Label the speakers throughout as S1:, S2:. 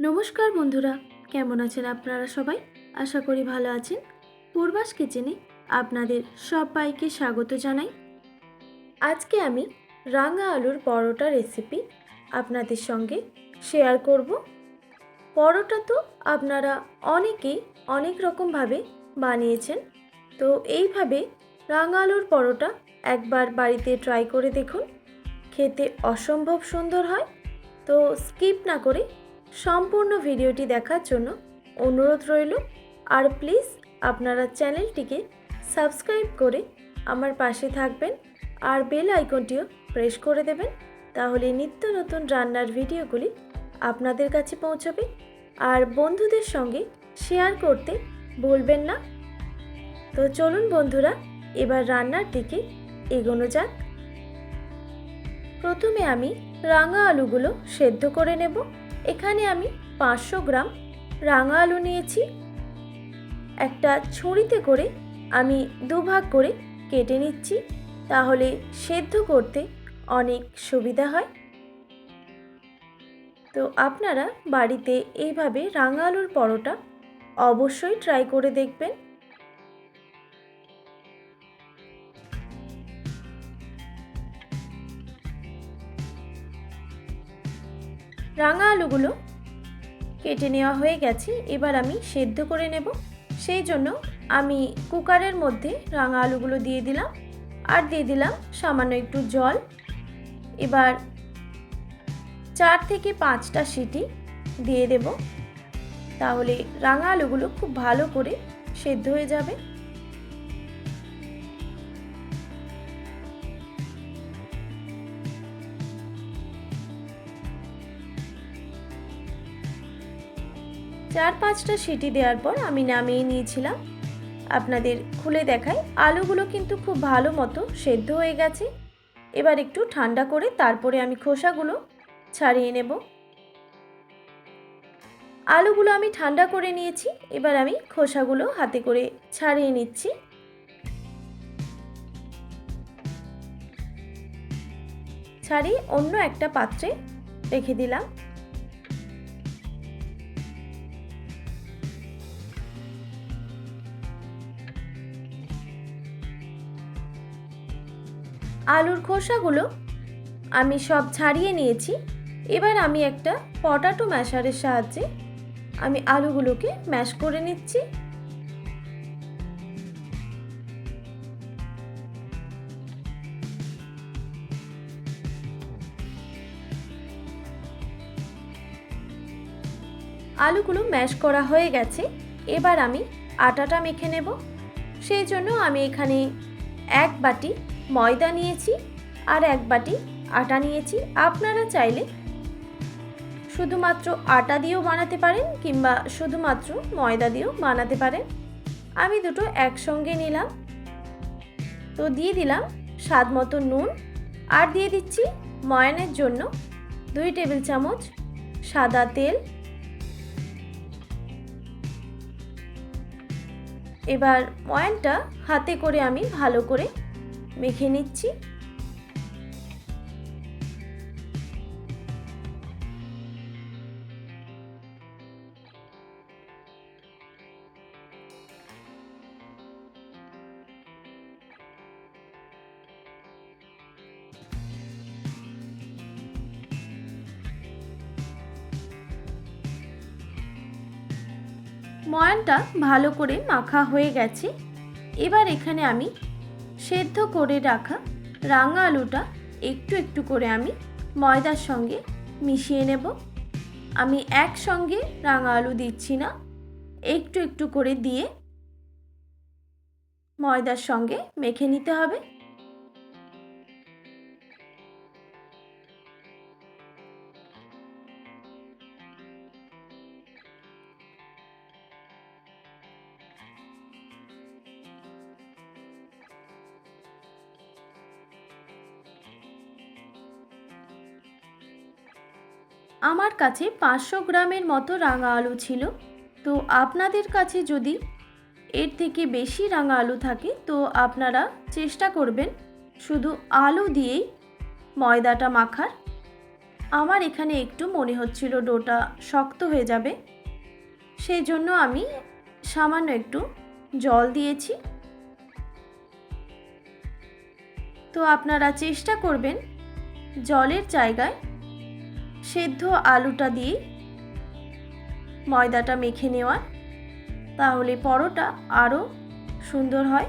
S1: নমস্কার বন্ধুরা, কেমন আছেন আপনারা সবাই? আশা করি ভালো আছেন। পূর্বাস কিচেনে আপনাদের সবাইকে স্বাগত জানাই। আজকে আমি রাঙা আলুর পরোটা রেসিপি আপনাদের সঙ্গে শেয়ার করব। পরোটা তো আপনারা অনেকেই অনেক রকমভাবে বানিয়েছেন। তো এইভাবে রাঙা আলুর পরোটা একবার বাড়িতে ট্রাই করে দেখুন। খেতে অসম্ভব সুন্দর হয়। তো স্কিপ না করে সম্পূর্ণ ভিডিওটি দেখার জন্য অনুরোধ রইল। আর প্লিজ আপনারা চ্যানেলটিকে সাবস্ক্রাইব করে আমার পাশে থাকবেন আর বেল আইকনটিও প্রেস করে দেবেন। তাহলে নিত্য নতুন রান্নার ভিডিওগুলি আপনাদের কাছে পৌঁছবে। আর বন্ধুদের সঙ্গে শেয়ার করতে ভুলবেন না। তো চলুন বন্ধুরা, এবার রান্নার দিকে এগোনো যাক। প্রথমে আমি রাঙা আলুগুলো সেদ্ধ করে নেব। এখানে আমি পাঁচশো গ্রাম রাঙা আলু নিয়েছি। একটা ছুরিতে করে আমি দুভাগ করে কেটে নিচ্ছি, তাহলে সেদ্ধ করতে অনেক সুবিধা হয়। তো আপনারা বাড়িতে এইভাবে রাঙা আলুর পরোটা অবশ্যই ট্রাই করে দেখবেন। রাঙা আলুগুলো কেটে নেওয়া হয়ে গেছে, এবার আমি সেদ্ধ করে নেব। সেই জন্য আমি কুকারের মধ্যে রাঙা আলুগুলো দিয়ে দিলাম আর দিয়ে দিলাম সামান্য একটু জল। এবার চার থেকে পাঁচটা সিটি দিয়ে দেব। তাহলে রাঙা আলুগুলো খুব ভালো করে সেদ্ধ হয়ে যাবে। চার পাঁচটা সিটি দেওয়ার পর আমি নামিয়ে নিয়েছিলাম। আপনাদের খুলে দেখাই, আলুগুলো কিন্তু খুব ভালো মতো সেদ্ধ হয়ে গেছে। এবার একটু ঠান্ডা করে তারপরে আমি খোসাগুলো ছাড়িয়ে নেব। আলুগুলো আমি ঠান্ডা করে নিয়েছি, এবার আমি খোসাগুলো হাতে করে ছাড়িয়ে নিচ্ছি। ছাড়িয়ে অন্য একটা পাত্রে রেখে দিলাম। আলুর খোসাগুলো আমি সব ছাড়িয়ে নিয়েছি। এবার আমি একটা পটাটো ম্যাশারের সাহায্যে আমি আলুগুলোকে ম্যাশ করে নিচ্ছি। আলুগুলো ম্যাশ করা হয়ে গেছে। এবার আমি আটাটা মেখে নেব। সেই জন্য আমি এখানে এক বাটি ময়দা নিয়েছি আর এক বাটি আটা নিয়েছি। আপনারা চাইলে শুধুমাত্র আটা দিয়েও বানাতে পারেন কিংবা শুধুমাত্র ময়দা দিয়েও বানাতে পারেন। আমি দুটো একসঙ্গে নিলাম। তো দিয়ে দিলাম স্বাদ মতো নুন আর দিয়ে দিচ্ছি ময়ানের জন্য দুই টেবিল চামচ সাদা তেল। এবার ময়ানটা হাতে করে আমি ভালো করে মেখে নিচ্ছি। ময়ানটা ভালো করে মাখা হয়ে গেছে। এবার এখানে আমি সেদ্ধ করে রাখা রাঙা আলুটা একটু একটু করে আমি ময়দার সঙ্গে মিশিয়ে নেব। আমি একসঙ্গে রাঙা আলু দিচ্ছি না, একটু একটু করে দিয়ে ময়দার সঙ্গে মেখে নিতে হবে। আমার কাছে পাঁচশো গ্রামের মতো রাঙা আলু ছিল। তো আপনাদের কাছে যদি এর থেকে বেশি রাঙা আলু থাকে, তো আপনারা চেষ্টা করবেন শুধু আলু দিয়েই ময়দাটা মাখার। আমার এখানে একটু মনে হচ্ছিল ডোটা শক্ত হয়ে যাবে। সেই জন্য আমি সামান্য একটু জল দিয়েছি। তো আপনারা চেষ্টা করবেন জলের জায়গায় সেদ্ধ আলুটা দিয়ে ময়দাটা মেখে নেওয়ার তাহলে পরোটা আরও সুন্দর হয়।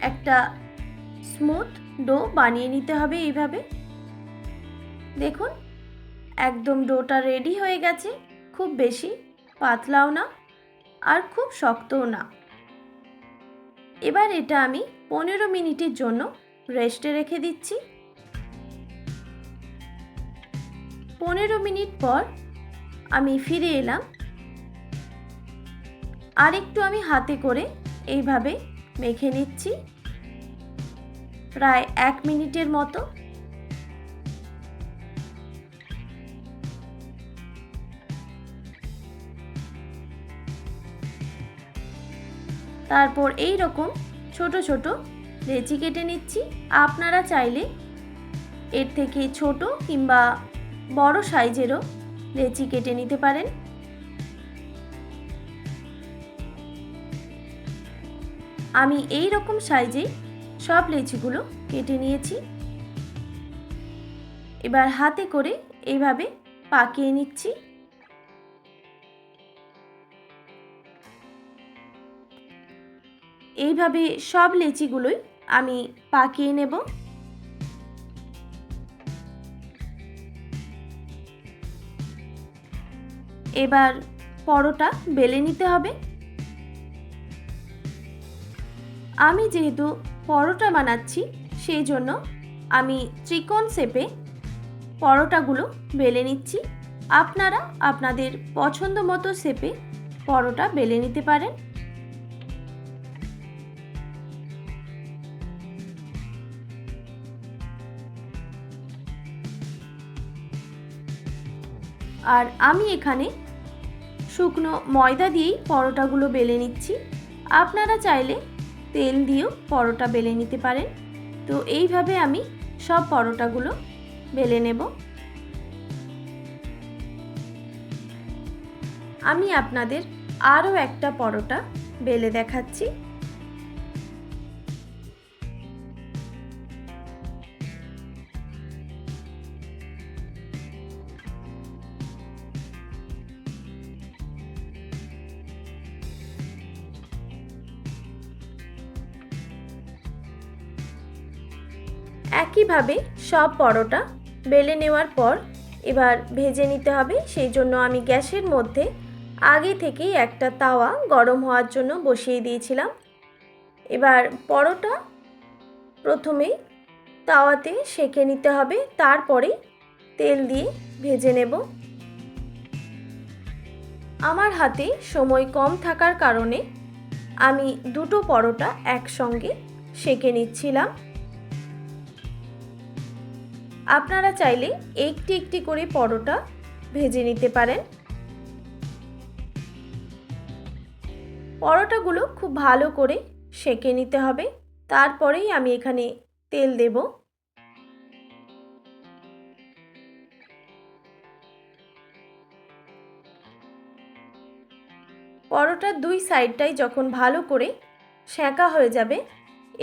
S1: একটা স্মুথ ডো বানিয়ে নিতে হবে এইভাবে। দেখুন, একদম ডোটা রেডি হয়ে গেছে। খুব বেশি পাতলাও না আর খুব শক্তও না। এবার এটা আমি পনেরো মিনিটের জন্য রেস্টে রেখে দিচ্ছি। পনেরো মিনিট পর আমি ফিরে এলাম। আর একটু আমি হাতে করে এইভাবে মেখে নিচ্ছি। প্রায় এক মিনিটের মতো। তারপর এই রকম ছোট ছোট লেচি কেটে নিচ্ছি। আপনারা চাইলে এর থেকে ছোট কিংবা বড় সাইজেরও লেচি কেটে নিতে পারেন। আমি এই রকম সাইজে সব লেচিগুলো কেটে নিয়েছি। এবার হাতে করে এইভাবে পাকিয়ে নিচ্ছি। এইভাবে সব লেচিগুলোই আমি পাকিয়ে নেব। এবার পরোটা বেলে নিতে হবে। আমি যেহেতু পরোটা বানাচ্ছি, সেই জন্য আমি ত্রিকোণ শেপে পরোটাগুলো বেলে নিচ্ছি। আপনারা আপনাদের পছন্দ মতো শেপে পরোটা বেলে নিতে পারেন। আর আমি এখানে শুকনো ময়দা দিয়েই পরোটাগুলো বেলে নিচ্ছি। আপনারা চাইলে তেল দিয়েও পরোটা বেলে নিতে পারেন। তো এইভাবে আমি সব পরোটাগুলো বেলে নেব। আমি আপনাদের আরও একটা পরোটা বেলে দেখাচ্ছি। একইভাবে সব পরোটা বেলে নেওয়ার পর এবার ভেজে নিতে হবে। সেই জন্য আমি গ্যাসের মধ্যে আগে থেকেই একটা তাওয়া গরম হওয়ার জন্য বসিয়ে দিয়েছিলাম। এবার পরোটা প্রথমেই তাওয়াতে সেঁকে নিতে হবে। তারপরে তেল দিয়ে ভেজে নেব। আমার হাতে সময় কম থাকার কারণে আমি দুটো পরোটা একসঙ্গে সেঁকে নিচ্ছিলাম। আপনারা চাইলে একটি একটি করে পরোটা ভেজে নিতে পারেন। পরোটাগুলো খুব ভালো করে সেঁকে নিতে হবে। তারপরেই আমি এখানে তেল দেব। পরোটার দুই সাইডটাই যখন ভালো করে সেঁকা হয়ে যাবে,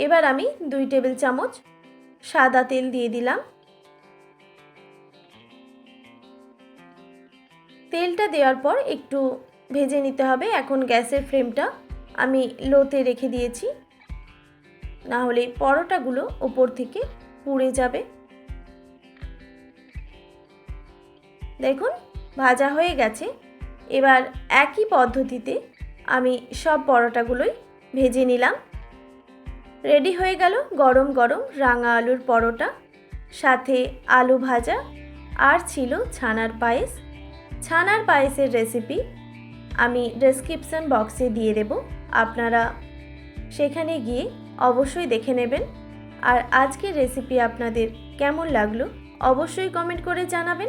S1: এবার আমি দুই টেবিল চামচ সাদা তেল দিয়ে দিলাম। তেলটা দেওয়ার পর একটু ভেজে নিতে হবে। এখন গ্যাসের ফ্লেমটা আমি লোতে রেখে দিয়েছি। না হলে পরোটাগুলো ওপর থেকে পুড়ে যাবে। দেখুন, ভাজা হয়ে গেছে। এবার একই পদ্ধতিতে আমি সব পরোটাগুলোই ভেজে নিলাম। রেডি হয়ে গেল গরম গরম রাঙা আলুর পরোটা। সাথে আলু ভাজা। আর ছিল ছানার পায়েস। ছানার পায়েসের রেসিপি আমি ডেসক্রিপশন বক্সে দিয়ে দেব। আপনারা সেখানে গিয়ে অবশ্যই দেখে নেবেন। আর আজকের রেসিপি আপনাদের কেমন লাগল অবশ্যই কমেন্ট করে জানাবেন।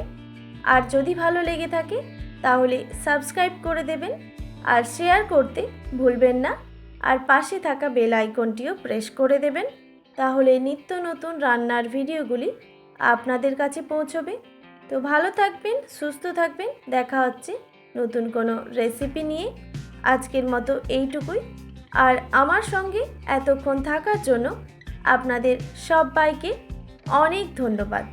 S1: আর যদি ভালো লেগে থাকে, তাহলে সাবস্ক্রাইব করে দেবেন। আর শেয়ার করতে ভুলবেন না। আর পাশে থাকা বেল আইকনটিও প্রেস করে দেবেন। তাহলে নিত্য নতুন রান্নার ভিডিওগুলি আপনাদের কাছে পৌঁছবে। তো ভালো থাকবেন, সুস্থ থাকবেন। দেখা হচ্ছে নতুন কোনো রেসিপি নিয়ে। আজকের মতো এইটুকুই। আর আমার সঙ্গে এতক্ষণ থাকার জন্য আপনাদের সবাইকে অনেক ধন্যবাদ।